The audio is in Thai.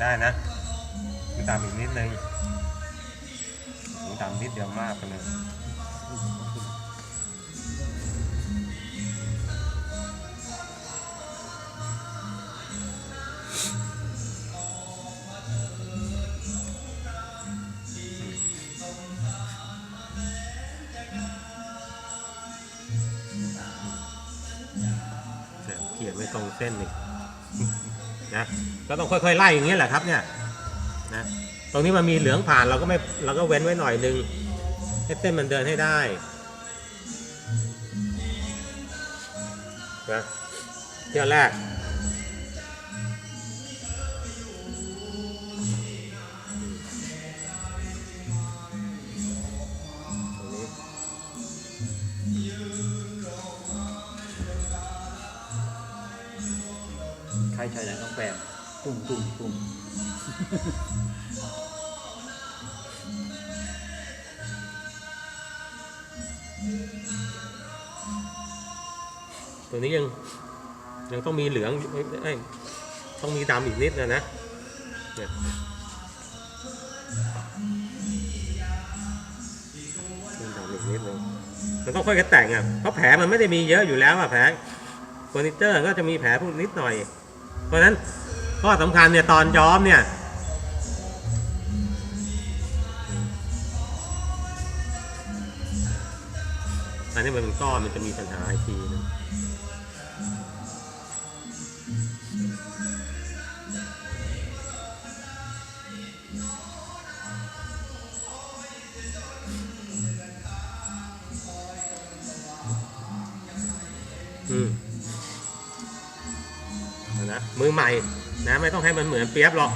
ได้นะมีตามอีกนิดนึงมีตามนิดเดียวมากไปเลยเนี่ยเขียนไม่ตรงเส้นอีก นะก็ต้องค่อยๆไล่อย่างนี้ยแหละครับเนี่ยนะตรงนี้มันมีเหลืองผ่านเราก็ไม่เราก็เว้นไว้หน่อยนึงให้เส้นมันเดินให้ได้นะเที่ยวแรก ครใช้ไหนต้องแปดตุ่มตุ่มตุ่มตัวนี้ยังยังต้องมีเหลืองเอ้ต้องมีดำอีกนิดนะนะเนี่ยมีดำอีกนิดนึงมันต้องค่อยๆแต่งอะเพราะแผลมันไม่ได้มีเยอะอยู่แล้วอะแผลเฟอร์นิเจอร์ก็จะมีแผลพวกนิดหน่อย เพราะฉะนั้นข้อสำคัญเนี่ยตอนย้อมเนี่ยอันนี้มันเป็นก้อนมันจะมีปัญหาอีกทีนึงอืมเอ นะมือใหม่นะไม่ต้องให้มันเหมือนเปียบหรอก